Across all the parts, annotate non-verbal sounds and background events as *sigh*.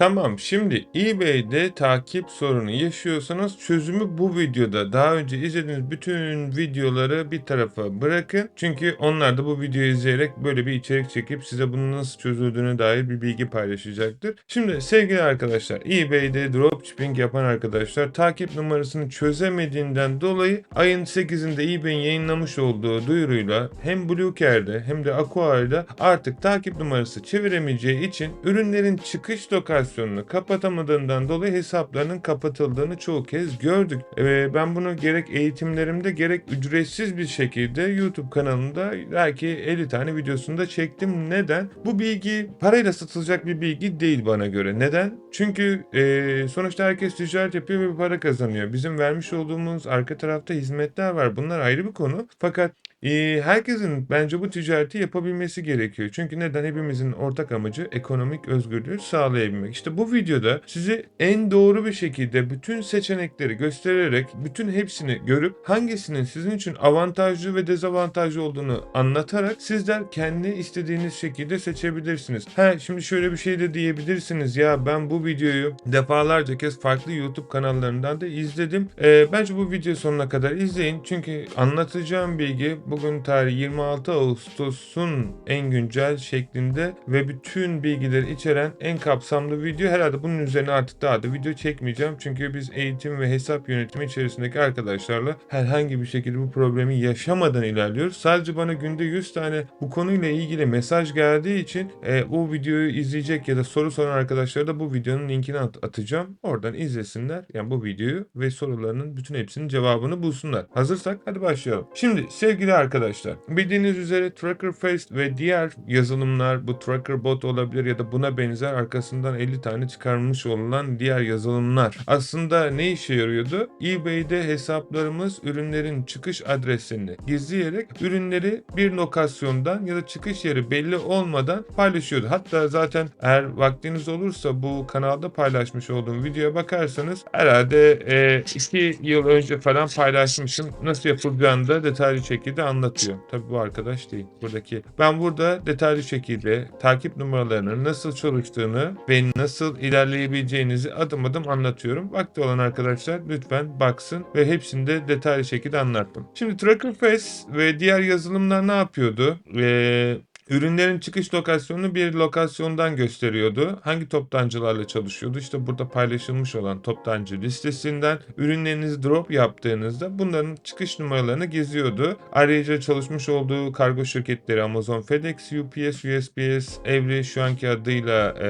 Tamam şimdi eBay'de takip sorunu yaşıyorsanız çözümü bu videoda. Daha önce izlediğiniz bütün videoları bir tarafa bırakın. Çünkü onlar da bu videoyu izleyerek böyle bir içerik çekip size bunun nasıl çözüldüğüne dair bir bilgi paylaşacaktır. Şimdi sevgili arkadaşlar eBay'de dropshipping yapan arkadaşlar takip numarasını çözemediğinden dolayı ayın 8'inde eBay'in yayınlamış olduğu duyuruyla hem Bluecare'de hem de Aqua'da artık takip numarası çeviremeyeceği için ürünlerin çıkış lokasyonunu kapatamadığından dolayı hesaplarının kapatıldığını çoğu kez gördük. Ee, ben bunu gerek eğitimlerimde gerek ücretsiz bir şekilde YouTube kanalımda belki 50 tane videosunda çektim. Neden? Bu bilgi parayla satılacak bir bilgi değil bana göre. Neden? Çünkü e, sonuçta herkes ticaret yapıyor ve para kazanıyor. Bizim vermiş olduğumuz arka tarafta hizmetler var. Bunlar ayrı bir konu. Fakat e, herkesin bence bu ticareti yapabilmesi gerekiyor. Çünkü neden? Hepimizin ortak amacı ekonomik özgürlüğü sağlayabilmek. İşte bu videoda sizi en doğru bir şekilde bütün seçenekleri göstererek bütün hepsini görüp hangisinin sizin için avantajlı ve dezavantajlı olduğunu anlatarak sizler kendi istediğiniz şekilde seçebilirsiniz. Ha şimdi şöyle bir şey de diyebilirsiniz ya ben bu videoyu defalarca kez farklı YouTube kanallarından da izledim. Ee, bence bu video sonuna kadar izleyin. Çünkü anlatacağım bilgi bugün tarih 26 Ağustos'un en güncel şeklinde ve bütün bilgileri içeren en kapsamlı video. Herhalde bunun üzerine artık daha da video çekmeyeceğim. Çünkü biz eğitim ve hesap yönetimi içerisindeki arkadaşlarla herhangi bir şekilde bu problemi yaşamadan ilerliyoruz. Sadece bana günde 100 tane bu konuyla ilgili mesaj geldiği için e, o videoyu izleyecek ya da soru soran arkadaşlara da bu videonun linkini at- atacağım. Oradan izlesinler. Yani bu videoyu ve sorularının bütün hepsinin cevabını bulsunlar. Hazırsak hadi başlayalım. Şimdi sevgili arkadaşlar bildiğiniz üzere Tracker Face ve diğer yazılımlar bu Tracker Bot olabilir ya da buna benzer arkasından 50 tane çıkarılmış olunan diğer yazılımlar. Aslında ne işe yarıyordu? eBay'de hesaplarımız ürünlerin çıkış adreslerini gizleyerek ürünleri bir lokasyondan ya da çıkış yeri belli olmadan paylaşıyordu. Hatta zaten eğer vaktiniz olursa bu kanalda paylaşmış olduğum videoya bakarsanız herhalde 2 yıl önce falan paylaşmışım. Nasıl yapılacağını da detaylı şekilde anlatıyor. Tabii bu arkadaş değil. Buradaki ben burada detaylı şekilde takip numaralarının nasıl çalıştığını ve nasıl ilerleyebileceğinizi adım adım anlatıyorum. Vakti olan arkadaşlar lütfen baksın ve hepsini de detaylı şekilde anlattım. Şimdi Tracker Face ve diğer yazılımlar ne yapıyordu? Ee, Ürünlerin çıkış lokasyonunu bir lokasyondan gösteriyordu. Hangi toptancılarla çalışıyordu? İşte burada paylaşılmış olan toptancı listesinden ürünlerinizi drop yaptığınızda bunların çıkış numaralarını geziyordu. Ayrıca çalışmış olduğu kargo şirketleri Amazon, FedEx, UPS, USPS, Evri şu anki adıyla e,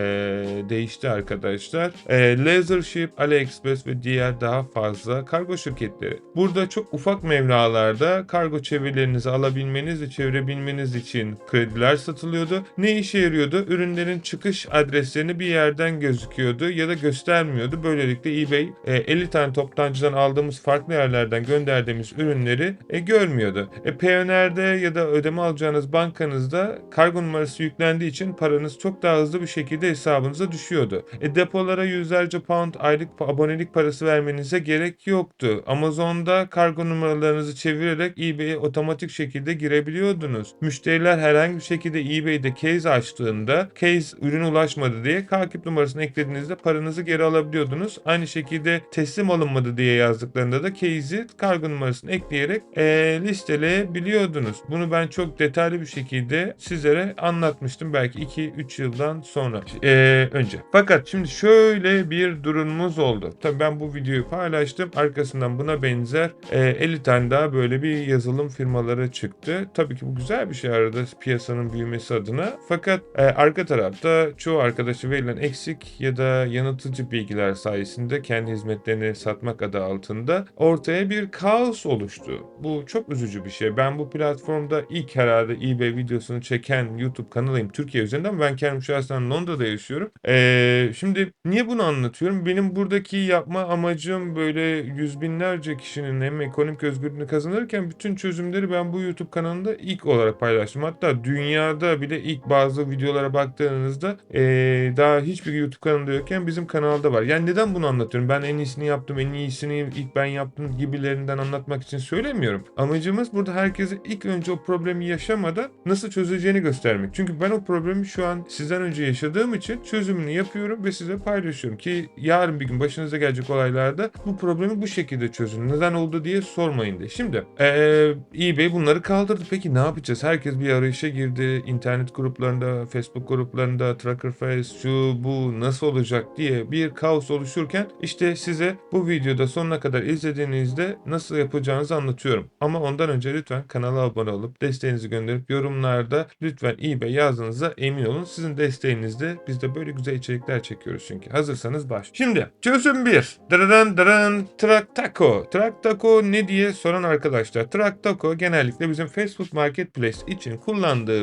değişti arkadaşlar. E, Lasership, AliExpress ve diğer daha fazla kargo şirketleri. Burada çok ufak mevralarda kargo çevirilerinizi alabilmeniz ve çevirebilmeniz için krediler satılıyordu. Ne işe yarıyordu? Ürünlerin çıkış adreslerini bir yerden gözüküyordu ya da göstermiyordu. Böylelikle eBay e, 50 tane toptancıdan aldığımız farklı yerlerden gönderdiğimiz ürünleri e, görmüyordu. E, Payoneer'de ya da ödeme alacağınız bankanızda kargo numarası yüklendiği için paranız çok daha hızlı bir şekilde hesabınıza düşüyordu. E, depolara yüzlerce pound aylık abonelik parası vermenize gerek yoktu. Amazon'da kargo numaralarınızı çevirerek eBay'e otomatik şekilde girebiliyordunuz. Müşteriler herhangi bir şekilde eBay'de case açtığında case ürün ulaşmadı diye takip numarasını eklediğinizde paranızı geri alabiliyordunuz. Aynı şekilde teslim alınmadı diye yazdıklarında da case'i kargo numarasını ekleyerek e, listeleyebiliyordunuz. Bunu ben çok detaylı bir şekilde sizlere anlatmıştım belki 2-3 yıldan sonra e, önce. Fakat şimdi şöyle bir durumumuz oldu. Tabii ben bu videoyu paylaştım. Arkasından buna benzer e, 50 tane daha böyle bir yazılım firmaları çıktı. Tabii ki bu güzel bir şey arada piyasanın büyümesi adına. Fakat e, arka tarafta çoğu arkadaşı verilen eksik ya da yanıltıcı bilgiler sayesinde kendi hizmetlerini satmak adı altında ortaya bir kaos oluştu. Bu çok üzücü bir şey. Ben bu platformda ilk herhalde eBay videosunu çeken YouTube kanalıyım Türkiye üzerinden. Ben kendim şahsen Londra'da yaşıyorum. E, şimdi niye bunu anlatıyorum? Benim buradaki yapma amacım böyle yüz binlerce kişinin hem ekonomik özgürlüğünü kazanırken bütün çözümleri ben bu YouTube kanalında ilk olarak paylaştım. Hatta dünya dünyada bile ilk bazı videolara baktığınızda eee, daha hiçbir YouTube kanalında yokken bizim kanalda var. Yani neden bunu anlatıyorum? Ben en iyisini yaptım, en iyisini ilk ben yaptım gibilerinden anlatmak için söylemiyorum. Amacımız burada herkese ilk önce o problemi yaşamadan nasıl çözeceğini göstermek. Çünkü ben o problemi şu an sizden önce yaşadığım için çözümünü yapıyorum ve size paylaşıyorum ki yarın bir gün başınıza gelecek olaylarda bu problemi bu şekilde çözün. Neden oldu diye sormayın diye. Şimdi eee eBay bunları kaldırdı. Peki ne yapacağız? Herkes bir arayışa girdi. İnternet gruplarında, Facebook gruplarında, Trackerface, şu bu nasıl olacak diye bir kaos oluşurken işte size bu videoda sonuna kadar izlediğinizde nasıl yapacağınızı anlatıyorum. Ama ondan önce lütfen kanala abone olup desteğinizi gönderip yorumlarda lütfen eBay yazdığınızda emin olun. Sizin desteğinizde biz de böyle güzel içerikler çekiyoruz çünkü. Hazırsanız baş. Şimdi çözüm 1. Dırırın dırın Traktaco. Traktaco ne diye soran arkadaşlar. Traktaco genellikle bizim Facebook Marketplace için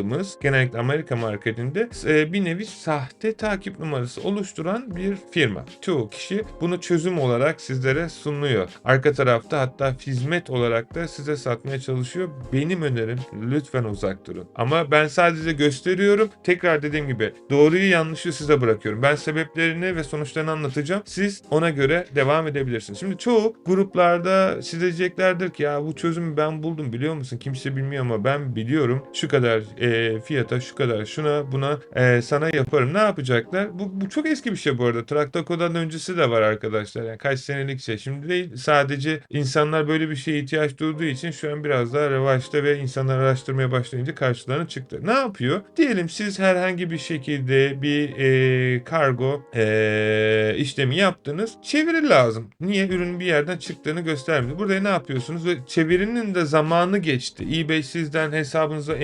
kullandığımız genellikle Amerika marketinde e, bir nevi sahte takip numarası oluşturan bir firma. Çoğu kişi bunu çözüm olarak sizlere sunuyor. Arka tarafta hatta hizmet olarak da size satmaya çalışıyor. Benim önerim lütfen uzak durun. Ama ben sadece gösteriyorum. Tekrar dediğim gibi doğruyu yanlışı size bırakıyorum. Ben sebeplerini ve sonuçlarını anlatacağım. Siz ona göre devam edebilirsiniz. Şimdi çoğu gruplarda size diyeceklerdir ki ya bu çözümü ben buldum biliyor musun? Kimse bilmiyor ama ben biliyorum. Şu kadar e, fiyata, şu kadar şuna buna e, sana yaparım. Ne yapacaklar? Bu, bu çok eski bir şey bu arada. Traktako'dan öncesi de var arkadaşlar. Yani kaç senelik şey. Şimdi değil sadece insanlar böyle bir şeye ihtiyaç duyduğu için şu an biraz daha revaçta ve insanlar araştırmaya başlayınca karşılarına çıktı. Ne yapıyor? Diyelim siz herhangi bir şekilde bir e, kargo e, işlemi yaptınız. Çeviri lazım. Niye? Ürün bir yerden çıktığını göstermiyor. Burada ne yapıyorsunuz? Ve çevirinin de zamanı geçti. eBay sizden hesabınıza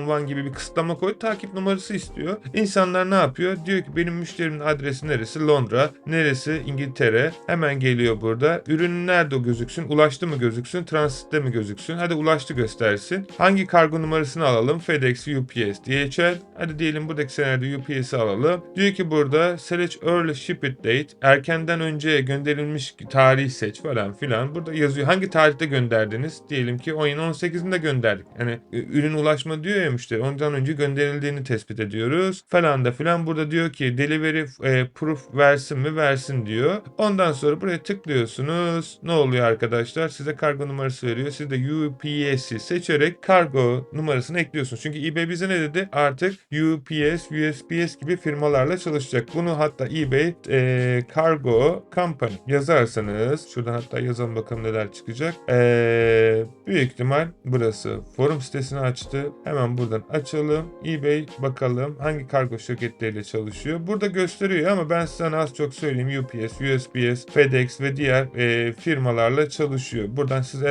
MC011 gibi bir kısıtlama koy. Takip numarası istiyor. İnsanlar ne yapıyor? Diyor ki benim müşterimin adresi neresi? Londra. Neresi? İngiltere. Hemen geliyor burada. Ürün nerede gözüksün? Ulaştı mı gözüksün? Transitte mi gözüksün? Hadi ulaştı göstersin. Hangi kargo numarasını alalım? FedEx, UPS, DHL. Hadi diyelim buradaki senaryoda UPS'i alalım. Diyor ki burada select early shipment date. Erkenden önce gönderilmiş tarih seç falan filan. Burada yazıyor. Hangi tarihte gönderdiniz? Diyelim ki oyun 18'inde gönderdik. Yani e, ürün ulaşma diyor ya müşteri. Ondan önce gönderildiğini tespit ediyoruz. Falan da filan. Burada diyor ki delivery e, proof versin mi? Versin diyor. Ondan sonra buraya tıklıyorsunuz. Ne oluyor arkadaşlar? Size kargo numarası veriyor. Siz de UPS'i seçerek kargo numarasını ekliyorsunuz. Çünkü eBay bize ne dedi? Artık UPS, USPS gibi firmalarla çalışacak. Bunu hatta eBay e, Cargo Company yazarsanız şuradan hatta yazalım bakalım neler çıkacak. E, büyük ihtimal burası forum sitesini açtı. Hemen buradan açalım. eBay bakalım hangi kargo şirketleriyle çalışıyor. Burada gösteriyor ama ben size az çok söyleyeyim. UPS, USPS, FedEx ve diğer e, firmalarla çalışıyor. Buradan siz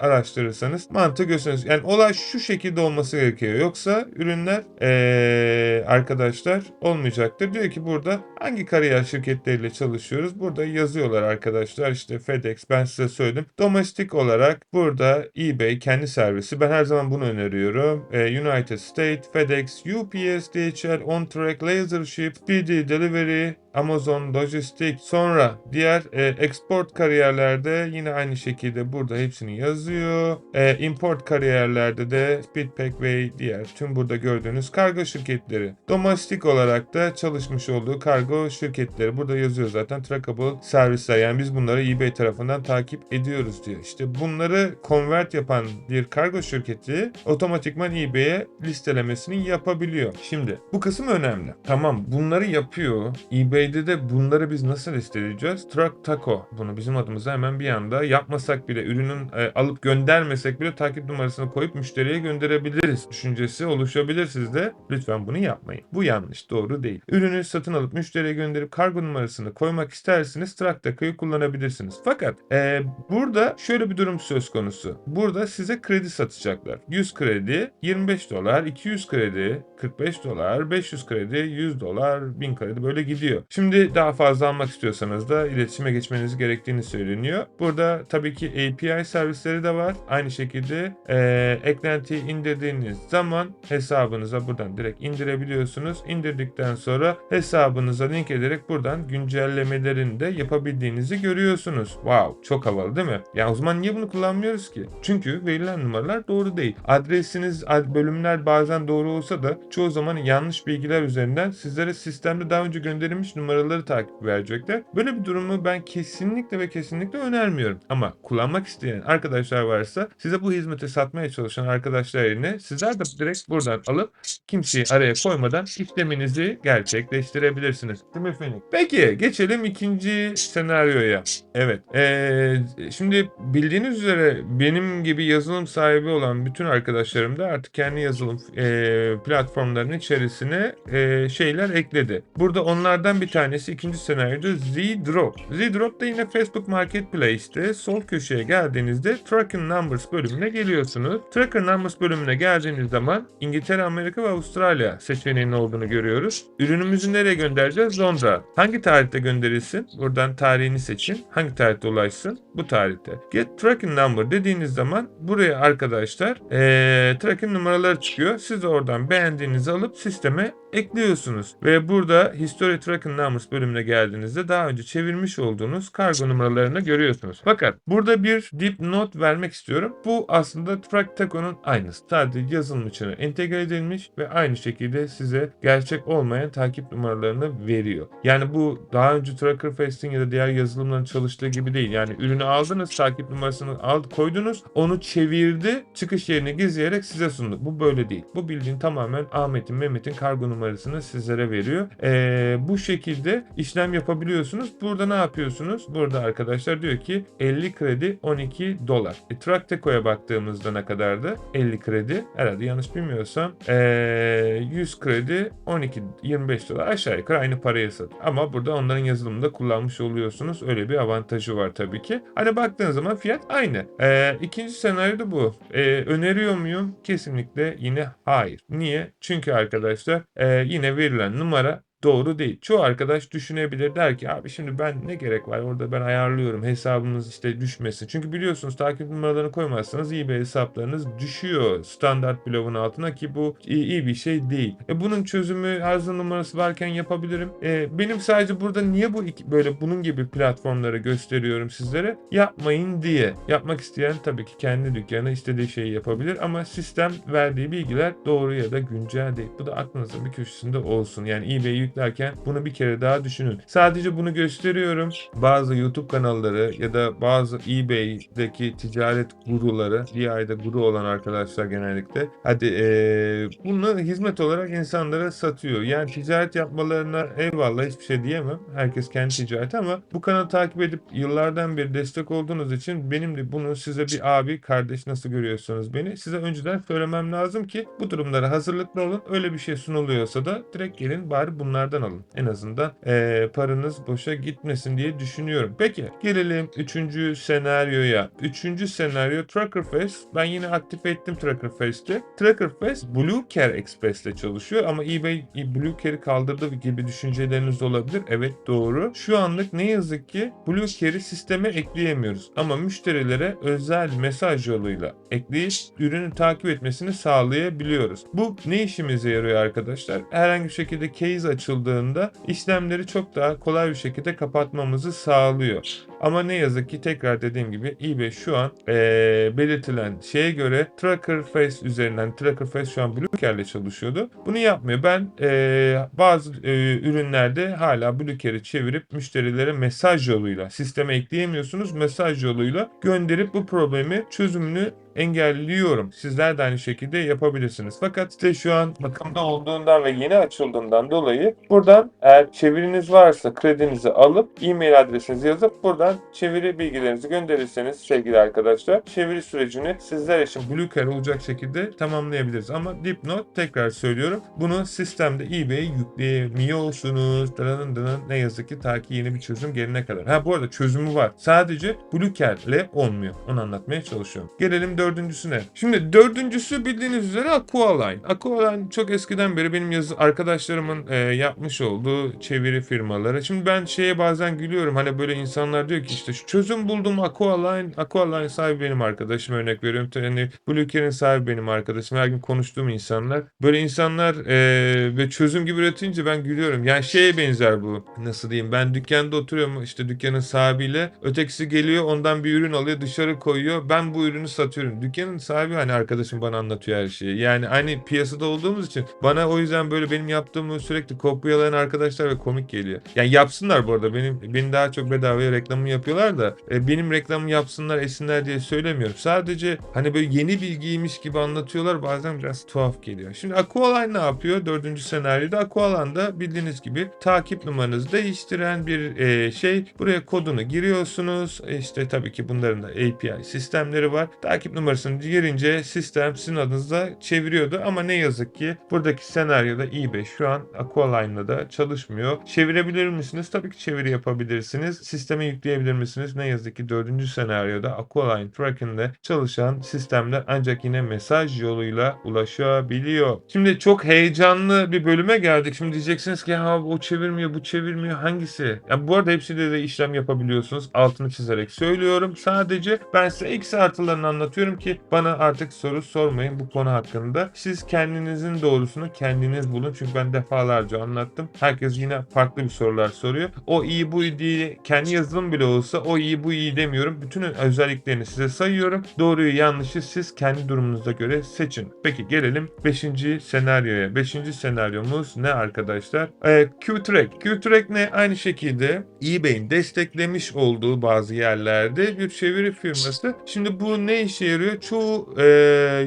araştırırsanız mantığı gösteriyorsunuz. Yani olay şu şekilde olması gerekiyor. Yoksa ürünler e, arkadaşlar olmayacaktır. Diyor ki burada hangi kariyer şirketleriyle çalışıyoruz? Burada yazıyorlar arkadaşlar. İşte FedEx ben size söyledim. Domestik olarak burada eBay kendi servisi. Ben her zaman bunu öneriyorum. E, United States, FedEx, UPS, DHL, OnTrack, Lasership, PD Delivery, Amazon Lojistik. Sonra diğer e, export kariyerlerde yine aynı şekilde burada hepsini yazıyor. E, import kariyerlerde de Speedpack ve diğer tüm burada gördüğünüz kargo şirketleri. Domestik olarak da çalışmış olduğu kargo şirketleri. Burada yazıyor zaten trackable servisler. Yani biz bunları eBay tarafından takip ediyoruz diyor. İşte bunları convert yapan bir kargo şirketi otomatikman eBay'e listelemesini yapabiliyor. Şimdi bu kısım önemli. Tamam bunları yapıyor. eBay'de de bunları biz nasıl listeleyeceğiz? Truck Taco bunu bizim adımıza hemen bir anda yapmasak bile ürünün e, alıp göndermesek bile takip numarasını koyup müşteriye gönderebiliriz düşüncesi oluşabilir sizde. Lütfen bunu yapmayın. Bu yanlış, doğru değil. Ürünü satın alıp müşteriye gönderip kargo numarasını koymak isterseniz Truck Taco'yu kullanabilirsiniz. Fakat e, burada şöyle bir durum söz konusu. Burada size kredi satacaklar. 100 kredi 25 dolar, 200 kredi 45 dolar, 500 kredi 100 dolar, 1000 kredi böyle gidiyor. Şimdi daha fazla almak istiyorsanız da iletişime geçmeniz gerektiğini söyleniyor. Burada tabii ki API servisleri de var. Aynı şekilde e, eklentiyi indirdiğiniz zaman hesabınıza buradan direkt indirebiliyorsunuz. İndirdikten sonra hesabınıza link ederek buradan güncellemelerini de yapabildiğinizi görüyorsunuz. Wow çok havalı değil mi? Ya o zaman niye bunu kullanmıyoruz ki? Çünkü verilen numaralar doğru değil. Adresiniz, ad- bölümler bazen doğru olsa da çoğu zaman yanlış bilgiler üzerinden sizlere sistemde daha önce gönderilmiş numaraları takip verecekler. Böyle bir durumu ben kesinlikle ve kesinlikle önermiyorum. Ama kullanmak isteyen arkadaşlar varsa size bu hizmeti satmaya çalışan arkadaşlar yerine sizler de direkt buradan alıp kimseyi araya koymadan işleminizi gerçekleştirebilirsiniz. Değil mi efendim? Peki geçelim ikinci senaryoya. Evet. Ee, şimdi bildiğiniz üzere benim gibi yazılım sahibi olan bütün arkadaşlarım da artık kendi yazılım e, platformlarının içerisine e, şeyler ekledi. Burada onlardan bir tanesi ikinci senaryoda Z-Drop. Z-Drop da yine Facebook Marketplace'te sol köşeye geldiğinizde Tracker Numbers bölümüne geliyorsunuz. Tracker Numbers bölümüne geldiğiniz zaman İngiltere, Amerika ve Avustralya seçeneğinin olduğunu görüyoruz. Ürünümüzü nereye göndereceğiz? Londra. Hangi tarihte gönderilsin? Buradan tarihini seçin. Hangi tarihte ulaşsın? Bu tarihte. Get Tracking Number dediğiniz zaman buraya arkadaşlar eee tracking numaraları çıkıyor. Siz oradan beğendiğinizi alıp sisteme ekliyorsunuz. Ve burada History Tracking Numbers bölümüne geldiğinizde daha önce çevirmiş olduğunuz kargo numaralarını görüyorsunuz. Fakat burada bir dipnot vermek istiyorum. Bu aslında Track Taco'nun aynısı. Sadece yazılım içine entegre edilmiş ve aynı şekilde size gerçek olmayan takip numaralarını veriyor. Yani bu daha önce Tracker Fast'in ya da diğer yazılımların çalıştığı gibi değil. Yani ürünü aldınız, takip numarasını aldı, koydunuz, onu çevirdi, çıkış yerini gizleyerek size sundu. Bu böyle değil. Bu bildiğin tamamen Ahmet'in, Mehmet'in kargo numarasını sizlere veriyor. Ee, bu şekilde işlem yapabiliyorsunuz. Burada ne yapıyorsunuz? Burada arkadaşlar diyor ki 50 kredi 12 dolar. E, Trakteko'ya baktığımızda ne kadardı? 50 kredi. Herhalde yanlış bilmiyorsam ee, 100 kredi 12 25 dolar aşağı yukarı aynı paraya satıyor. Ama burada onların yazılımında kullanmış oluyorsunuz. Öyle bir avantajı var tabii ki. Hani baktığın zaman fiyat aynı. Ee, ikinci senaryo da bu. Ee, öneriyor muyum? Kesinlikle yine hayır. Niye? Çünkü arkadaşlar ee, yine verilen numara doğru değil. Çoğu arkadaş düşünebilir der ki abi şimdi ben ne gerek var orada ben ayarlıyorum hesabınız işte düşmesin. Çünkü biliyorsunuz takip numaralarını koymazsanız eBay hesaplarınız düşüyor standart bloğun altına ki bu iyi, iyi bir şey değil. E bunun çözümü arıza numarası varken yapabilirim. E, benim sadece burada niye bu iki, böyle bunun gibi platformları gösteriyorum sizlere? Yapmayın diye. Yapmak isteyen tabii ki kendi dükkanı istediği şeyi yapabilir ama sistem verdiği bilgiler doğru ya da güncel değil. Bu da aklınızda bir köşesinde olsun. Yani eBay'i yüklerken bunu bir kere daha düşünün. Sadece bunu gösteriyorum. Bazı YouTube kanalları ya da bazı eBay'deki ticaret guruları, ayda guru olan arkadaşlar genellikle hadi eee, bunu hizmet olarak insanlara satıyor. Yani ticaret yapmalarına eyvallah hiçbir şey diyemem. Herkes kendi ticareti ama bu kanalı takip edip yıllardan beri destek olduğunuz için benim de bunu size bir abi, kardeş nasıl görüyorsunuz beni size önceden söylemem lazım ki bu durumlara hazırlıklı olun. Öyle bir şey sunuluyorsa da direkt gelin bari bunlardan alın. En azından eee, paranız boşa gitmesin diye düşünüyorum. Peki gelelim üçüncü senaryoya. Üçüncü senaryo Tracker Fest. Ben yine aktif ettim Tracker Fest'i. Tracker Fest Blue Care Express'te çalışıyor ama eBay Blue Care'i kaldırdı gibi düşünceleriniz olabilir. Evet doğru. Şu anlık ne yazık ki Blue Care'i sisteme ekleyemiyoruz. Ama müşterilere özel mesaj yoluyla ekleyip ürünü takip etmesini sağlayabiliyoruz. Bu ne işimize yarıyor arkadaşlar? Herhangi bir şekilde case açıldığında işlemleri çok daha kolay bir şekilde kapatmamızı sağlıyor. Ama ne yazık ki tekrar dediğim gibi eBay şu an eee, belirtilen şeye göre Tracker Face üzerinden Tracker Face şu an ile çalışıyordu. Bunu yapmıyor. Ben eee, bazı eee, ürünlerde hala Bluecare'i çevirip müşterilere mesaj yoluyla sisteme ekleyemiyorsunuz. Mesaj yoluyla gönderip bu problemi çözümünü engelliyorum. Sizler de aynı şekilde yapabilirsiniz. Fakat site şu an bakımda olduğundan ve yeni açıldığından dolayı buradan eğer çeviriniz varsa kredinizi alıp e-mail adresinizi yazıp buradan çeviri bilgilerinizi gönderirseniz sevgili arkadaşlar çeviri sürecini sizler için Bluecare olacak şekilde tamamlayabiliriz. Ama dipnot tekrar söylüyorum. Bunu sistemde eBay'e yükleyemiyorsunuz. Dırının dırının ne yazık ki ta ki yeni bir çözüm gelene kadar. Ha bu arada çözümü var. Sadece Bluecare'le olmuyor. Onu anlatmaya çalışıyorum. Gelelim dördüncüsüne. Şimdi dördüncüsü bildiğiniz üzere Aqualine. Aqualine çok eskiden beri benim yazı arkadaşlarımın e, yapmış olduğu çeviri firmaları. Şimdi ben şeye bazen gülüyorum. Hani böyle insanlar diyor ki işte şu çözüm buldum Aqualine. Aqualine sahibi benim arkadaşım örnek veriyorum. Hani Bluecare'in sahibi benim arkadaşım. Her gün konuştuğum insanlar. Böyle insanlar e, ve çözüm gibi üretince ben gülüyorum. Yani şeye benzer bu. Nasıl diyeyim? Ben dükkanda oturuyorum işte dükkanın sahibiyle. Ötekisi geliyor ondan bir ürün alıyor dışarı koyuyor. Ben bu ürünü satıyorum. Dükkanın sahibi hani arkadaşım bana anlatıyor her şeyi. Yani aynı piyasada olduğumuz için bana o yüzden böyle benim yaptığımı sürekli kopyalayan arkadaşlar ve komik geliyor. Yani yapsınlar bu arada. Benim beni daha çok bedavaya reklamını yapıyorlar da e, benim reklamımı yapsınlar, etsinler diye söylemiyorum. Sadece hani böyle yeni bilgiymiş gibi anlatıyorlar. Bazen biraz tuhaf geliyor. Şimdi Aqualine ne yapıyor? Dördüncü senaryoda Aqualine'da bildiğiniz gibi takip numaranızı değiştiren bir e, şey. Buraya kodunu giriyorsunuz. E, işte tabii ki bunların da API sistemleri var. Takip numarasını girince sistem sizin adınıza çeviriyordu ama ne yazık ki buradaki senaryoda eBay şu an Aqualine'la da çalışmıyor. Çevirebilir misiniz? Tabii ki çeviri yapabilirsiniz. Sisteme yükleyebilir misiniz? Ne yazık ki dördüncü senaryoda Aqualine Tracken'de çalışan sistemler ancak yine mesaj yoluyla ulaşabiliyor. Şimdi çok heyecanlı bir bölüme geldik. Şimdi diyeceksiniz ki ha o çevirmiyor, bu çevirmiyor. Hangisi? Ya bu arada hepsinde de işlem yapabiliyorsunuz. Altını çizerek söylüyorum. Sadece ben size eksi artılarını anlatıyorum ki bana artık soru sormayın bu konu hakkında. Siz kendinizin doğrusunu kendiniz bulun. Çünkü ben defalarca anlattım. Herkes yine farklı bir sorular soruyor. O iyi bu iyi diye kendi yazılım bile olsa o iyi bu iyi demiyorum. Bütün özelliklerini size sayıyorum. Doğruyu yanlışı siz kendi durumunuza göre seçin. Peki gelelim 5. senaryoya. 5. senaryomuz ne arkadaşlar? Ee, Q-Track. Q-Track ne? Aynı şekilde eBay'in desteklemiş olduğu bazı yerlerde bir çeviri firması. Şimdi bu ne işe yarıyor? Çoğu e,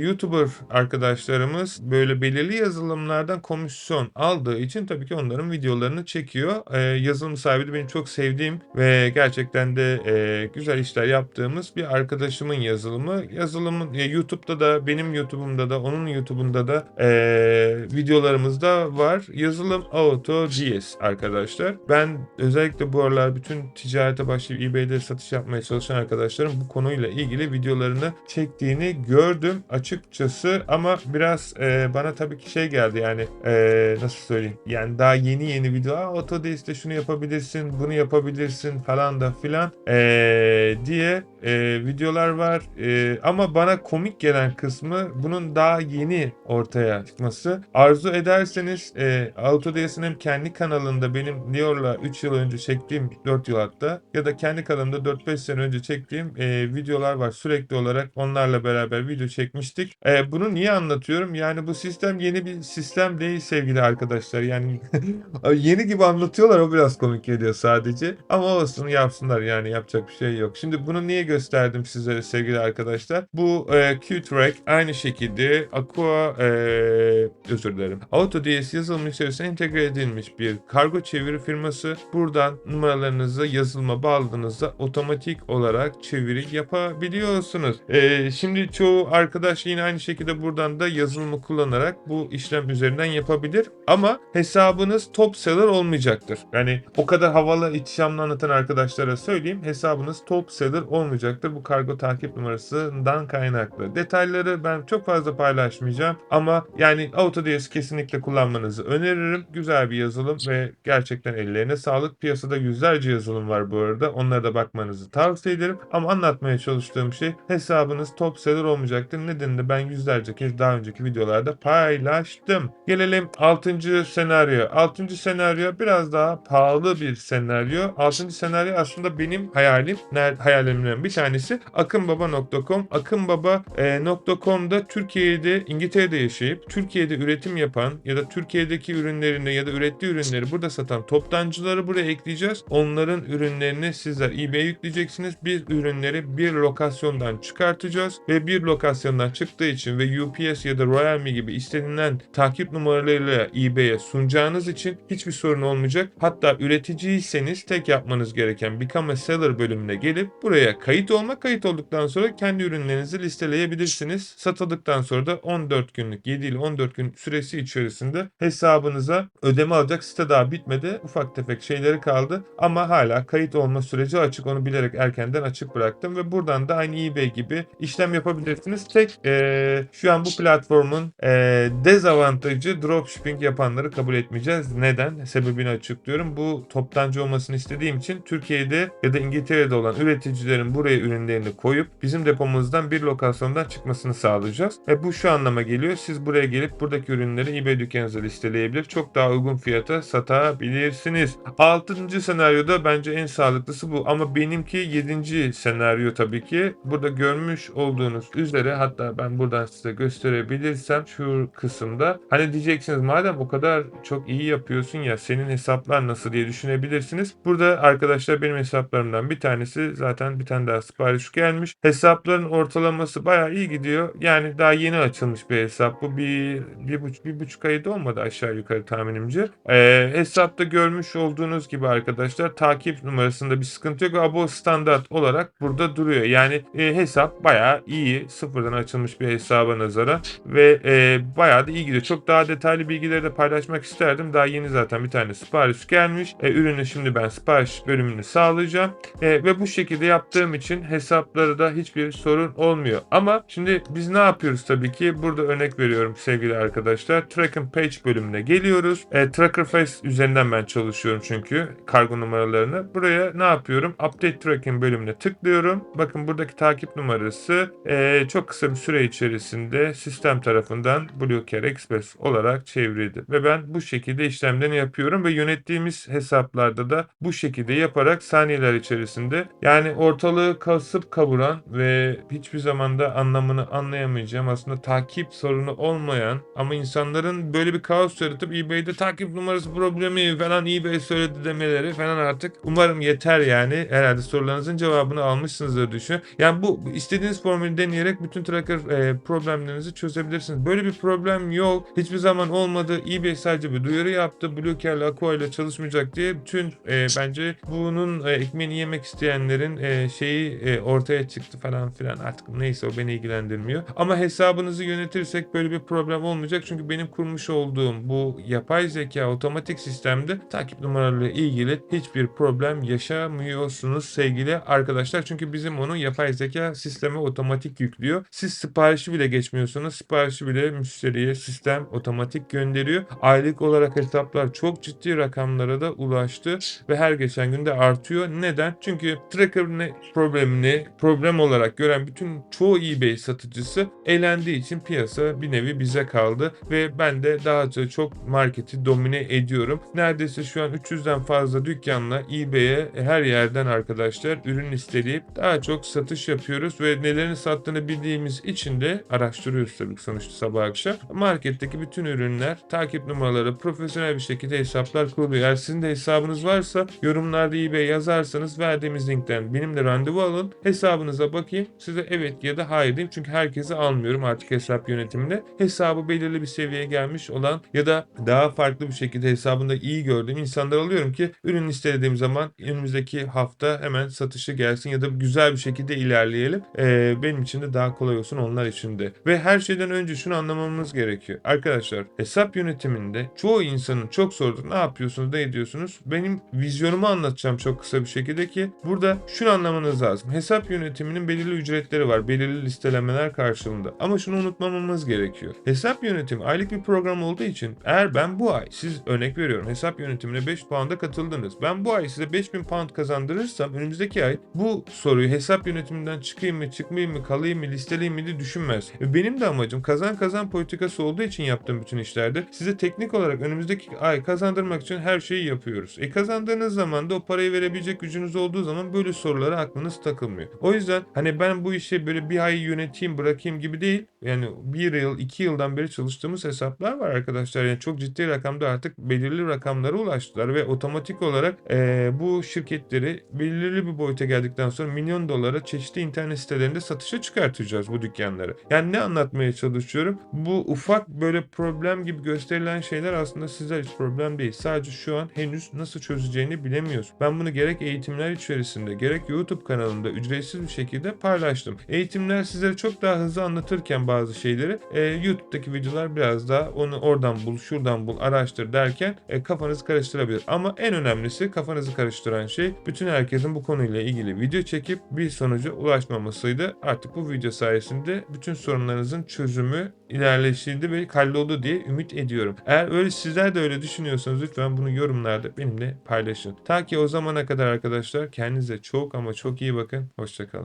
YouTuber arkadaşlarımız böyle belirli yazılımlardan komisyon aldığı için tabii ki onların videolarını çekiyor. E, yazılım sahibi de benim çok sevdiğim ve gerçekten de e, güzel işler yaptığımız bir arkadaşımın yazılımı. Yazılımın e, YouTube'da da benim YouTube'umda da onun YouTube'unda da e, videolarımızda var. Yazılım AutoDS arkadaşlar. Ben özellikle bu aralar bütün ticarete başlayıp eBay'de satış yapmaya çalışan arkadaşlarım bu konuyla ilgili videolarını çektiğini gördüm açıkçası ama biraz e, bana tabii ki şey geldi yani e, nasıl söyleyeyim yani daha yeni yeni video Aa, şunu yapabilirsin bunu yapabilirsin falan da filan e, diye e, videolar var E, ama bana komik gelen kısmı bunun daha yeni ortaya çıkması. Arzu ederseniz e, Autodesk'in hem kendi kanalında benim Lior'la 3 yıl önce çektiğim 4 yıl hatta ya da kendi kanalımda 4-5 sene önce çektiğim e, videolar var. Sürekli olarak onlarla beraber video çekmiştik. E, bunu niye anlatıyorum? Yani bu sistem yeni bir sistem değil sevgili arkadaşlar. Yani *laughs* yeni gibi anlatıyorlar o biraz komik geliyor sadece. Ama olsun yapsınlar yani yapacak bir şey yok. Şimdi bunu niye gösterdim sizlere sevgili arkadaşlar? Bu e, Q-Track aynı şekilde Aqua e, özür dilerim. AutoDS yazılım içerisine entegre edilmiş bir kargo çeviri firması. Buradan numaralarınızı yazılıma bağladığınızda otomatik olarak çeviri yapabiliyorsunuz. E, şimdi çoğu arkadaş yine aynı şekilde buradan da yazılımı kullanarak bu işlem üzerinden yapabilir. Ama hesabınız top seller olmayacaktır. Yani o kadar havalı ihtişamlı anlatan arkadaşlara söyleyeyim hesabınız top seller olmayacaktır. Bu kargo takip numarasından kaynaklı. Detayları ben çok fazla paylaşmayacağım ama yani AutoDS kesinlikle kullanmanızı öneririm. Güzel bir yazılım ve gerçekten ellerine sağlık. Piyasada yüzlerce yazılım var bu arada. Onlara da bakmanızı tavsiye ederim. Ama anlatmaya çalıştığım şey hesabınız top seller olmayacaktır. Nedenini de ben yüzlerce kez daha önceki videolarda paylaştım. Gelelim 6. senaryo. 6. senaryo biraz daha pahalı bir senaryo. 6. senaryo aslında benim hayalim. Ner hayalimden bir tanesi akınbaba.com. Akınbaba.com'da Türkiye'de, İngiltere'de yaşayıp Türkiye'de üretim yapan ya da Türkiye'deki ürünlerini ya da ürettiği ürünleri burada satan toptancıları buraya ekleyeceğiz. Onların ürünlerini sizler eBay'e yükleyeceksiniz. Biz ürünleri bir lokasyondan çıkartacağız ve bir lokasyondan çıktığı için ve UPS ya da Royal Me gibi istenilen takip numaralarıyla eBay'e sunacağınız için hiçbir sorun olmayacak. Hatta üreticiyseniz tek yapmanız gereken Become a Seller bölümüne gelip buraya kayıt olma kayıt olduktan sonra kendi ürünlerinizi listeleyebilirsiniz. Satıldıktan sonra da 14 günlük 7 ile 14 gün süresi içerisinde hesabınıza ödeme alacak site daha bitmedi. Ufak tefek şeyleri kaldı ama hala kayıt olma süreci açık. Onu bilerek erkenden açık bıraktım ve buradan da aynı eBay gibi işlem yapabilirsiniz. Tek eee, şu an bu platformun eee, dezavantajı dropshipping yapanları kabul etmeyeceğiz. Neden? Sebebini açıklıyorum. Bu toptancı olmasını istediğim için Türkiye'de ya da İngiltere'de olan üreticilerin buraya ürünlerini koyup bizim depomuzdan bir lokasyondan çıkmasını sağlayacağız. E bu şu anlama geliyor. Siz buraya gelip buradaki ürünleri eBay dükkanınıza listeleyebilir. Çok daha uygun fiyata satabilirsiniz. Altıncı senaryoda bence en sağlıklısı bu. Ama benimki yedinci senaryo tabii ki. Burada görmüş olduğunuz üzere hatta ben buradan size gösterebilirsem şu kısımda. Hani diyeceksiniz madem o kadar çok iyi yapıyorsun ya senin hesaplar nasıl diye düşünebilirsiniz. Burada arkadaşlar benim hesaplarımdan bir tanesi zaten bir tane daha sipariş gelmiş. Hesapların ortalaması bayağı iyi gidiyor. Yani daha yeni açılmış bir hesap. Bu bir, bir, buçuk, bir buçuk ayda olmadı aşağı yukarı tahminimce. Ee, hesapta görmüş olduğunuz gibi arkadaşlar takip numarasında bir sıkıntı yok. Abo standart olarak burada duruyor. Yani e, hesap bayağı iyi. Sıfırdan açılmış bir hesaba nazaran ve e, bayağı da iyi gidiyor. Çok daha detaylı bilgileri de paylaşmak isterdim. Daha yeni zaten bir tane sipariş gelmiş. E, ürünü şimdi ben sipariş bölümünü sağlayacağım. E, ve bu şekilde yaptığım için hesapları da hiçbir sorun olmuyor. Ama şimdi biz ne yapıyoruz tabii ki? Burada örnek veriyorum sevgili arkadaşlar. Track and Page bölümüne geliyoruz. E, Tracker Face üzerinden ben çalışıyorum çünkü kargo numaralarını. Buraya ne yapıyorum? Update Tracking bölümüne tıklıyorum. Bakın buradaki takip numarası e, çok kısa bir süre içerisinde sistem tarafından Blue Care Express olarak çevrildi. Ve ben bu şekilde işlemlerini yapıyorum ve yönettiğimiz hesaplarda da bu şekilde yaparak saniyeler içerisinde yani ortalığı kasıp kavuran ve hiçbir zamanda anlamını anlayamayacağım aslında takip sorunu olmayan ama insanların böyle bir kaos yaratıp eBay'de takip numarası problemi falan eBay söyledi demeleri falan artık umarım yeter yani herhalde sorularınızın cevabını almışsınızdır düşün. Yani bu istediğiniz formülü deneyerek bütün tracker e, problemlerinizi çözebilirsiniz. Böyle bir problem yok. Hiçbir zaman olmadı. eBay sadece bir duyuru yaptı. Bluecare ile Aqua ile çalışmayacak diye bütün e, bence bunun e, ekmeğini yemek isteyenlerin e, şeyi e, ortaya çıktı falan filan artık neyse o beni ilgilendirmiyor. Ama hesabınızı yönetirsek böyle bir problem olmayacak. Çünkü benim kurmuş olduğum bu yapay zeka otomatik sistemde takip numaralarıyla ilgili hiçbir problem yaşamıyorsunuz sevgili arkadaşlar. Çünkü bizim onu yapay zeka sisteme otomatik yüklüyor. Siz siparişi bile geçmiyorsunuz. Siparişi bile müşteriye sistem otomatik gönderiyor. Aylık olarak hesaplar çok ciddi rakamlara da ulaştı ve her geçen günde artıyor. Neden? Çünkü tracker ne problemini problem olarak gören bütün çoğu eBay satıcısı elendiği için piyasa bir nevi bize kaldı ve ben de daha çok marketi domine ediyorum. Neredeyse şu an 300'den fazla dükkanla eBay'e her yerden arkadaşlar ürün listeleyip daha çok satış yapıyoruz ve nelerin sattığını bildiğimiz için de araştırıyoruz tabii sonuçta sabah akşam. Marketteki bütün ürünler, takip numaraları, profesyonel bir şekilde hesaplar kuruluyor. Eğer sizin de hesabınız varsa yorumlarda eBay yazarsanız verdiğimiz linkten benimle randevu alın. Hesabınıza bakayım. Size evet ya da hayır diyeyim. Çünkü herkesi almıyorum artık hesap yönetiminde. Hesabı belirli bir seviyeye gelmiş olan ya da daha farklı bir şekilde hesabında iyi gördüğüm insanlar alıyorum ki ürün listelediğim zaman önümüzdeki hafta hemen satışı gelsin ya da güzel bir şekilde ilerleyelim. Ee, benim için de daha kolay olsun onlar için de. Ve her şeyden önce şunu anlamamız gerekiyor. Arkadaşlar hesap yönetiminde çoğu insanın çok sorduğu ne yapıyorsunuz ne ediyorsunuz? Benim vizyonumu anlatacağım çok kısa bir şekilde ki burada şunu anlamanız lazım. Hesap yönetiminin belirli ücretleri var. Belirli listelemeler karşılığında. Ama şunu unutmamamız gerekiyor. Hesap yönetimi aylık bir program olduğu için eğer ben bu ay siz örnek veriyorum hesap yönetimine 5 puanda katıldınız. Ben bu ay size 5000 pound kazandırırsam önümüzdeki ay bu soruyu hesap yönetiminden çıkayım mı çıkmayayım mı kalayım mı listeleyeyim mi diye düşünmez. E Benim de amacım kazan kazan politikası olduğu için yaptığım bütün işlerde size teknik olarak önümüzdeki ay kazandırmak için her şeyi yapıyoruz. E kazandığınız zaman da o parayı verebilecek gücünüz olduğu zaman böyle sorulara aklınız takılmıyor. O yüzden hani ben bu işi böyle bir ay yöneteyim bırakayım gibi değil. Yani bir yıl iki yıldan beri çalıştığımız hesaplar var arkadaşlar. Yani çok ciddi rakamda artık belirli rakamlara ulaştılar ve otomatik olarak e, bu şirketleri belirli bir boyuta geldikten sonra milyon dolara çeşitli internet sitelerinde satışa çıkartacağız bu dükkanları. Yani ne anlatmaya çalışıyorum? Bu ufak böyle problem gibi gösterilen şeyler aslında sizler hiç problem değil. Sadece şu an henüz nasıl çözeceğini bilemiyoruz. Ben bunu gerek eğitimler içerisinde gerek YouTube kanalımda ücretsiz bir şekilde paylaştım. Eğitimler sizlere çok daha hızlı anlatırken bazı şeyleri e, YouTube'daki videolar biraz daha onu oradan bul, şuradan bul, araştır derken e, kafanızı karıştırabilir. Ama en önemlisi kafanızı karıştıran şey bütün herkesin bu konuyla ilgili video çekip bir sonuca ulaşmamasıydı. Artık bu video sayesinde bütün sorunlarınızın çözümü ilerleşildi ve halloldu diye ümit ediyorum. Eğer öyle sizler de öyle düşünüyorsanız lütfen bunu yorumlarda benimle paylaşın. Ta ki o zamana kadar arkadaşlar kendinize çok ama çok iyi bakın. Hoşçakalın.